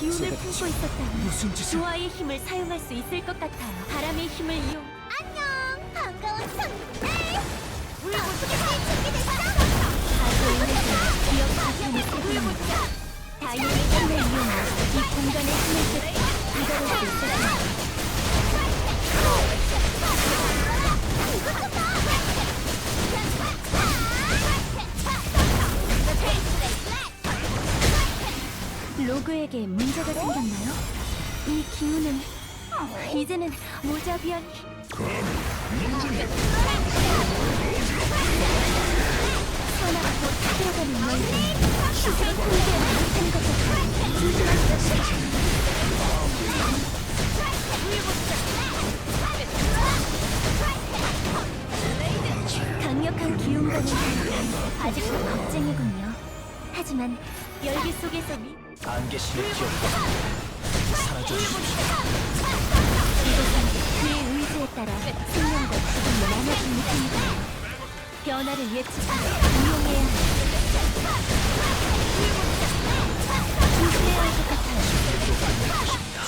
무슨 짓을? 조화의 힘을 사용할 수 있을 것 같아요. 바람의 힘을 이용. 안녕 반가운 손님들 물고기가 준비됐어 가수의 기억 파편을 세분다 다이의 힘을 이용해 이 공간의 힘을 쏟아 이거를 수 있었습니다. 로그에게 문제가 생겼나요? 이 기운은 이제는 모자비한 선악도 타들어가는 열쇠 스스로 통제하지 못하는 것 같아 조심하세요 강력한 기운과는 달리 아직도 겁쟁이군요 하지만 열기 속에서 미 안개신의 기억과 사라져 주십시오. 이곳은 그의 의지에 따라 생명과 죽음이 나눠진 느낌이다. 변화를 예측하고 이용해야 합니다. 조심해야 할 것 같아요.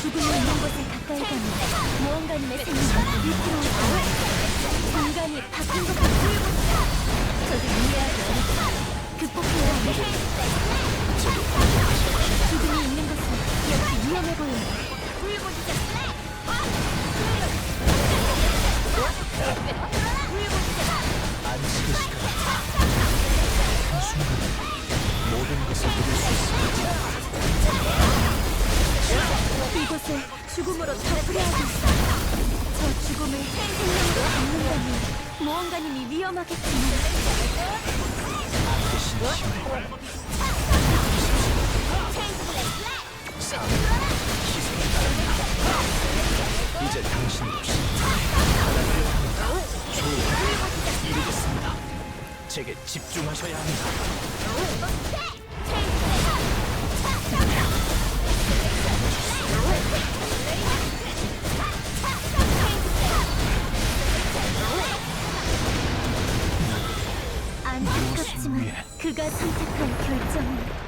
죽음이 있는 곳에 가까이 가면 무언가님의 생명을 위태로울 공간이 바뀐 것 같아요. 저도 이해하기 어렵다. 극복해야 합니다. 이곳을 죽음으로 덮으려하고 있어. 저 죽음을 생명으로 잡는다면 무언가님이 위험하겠지만 이제 당신 합니다. 좋은 이루겠습니다. 제게 집중하셔야 합니다. 그가 선택한 결정은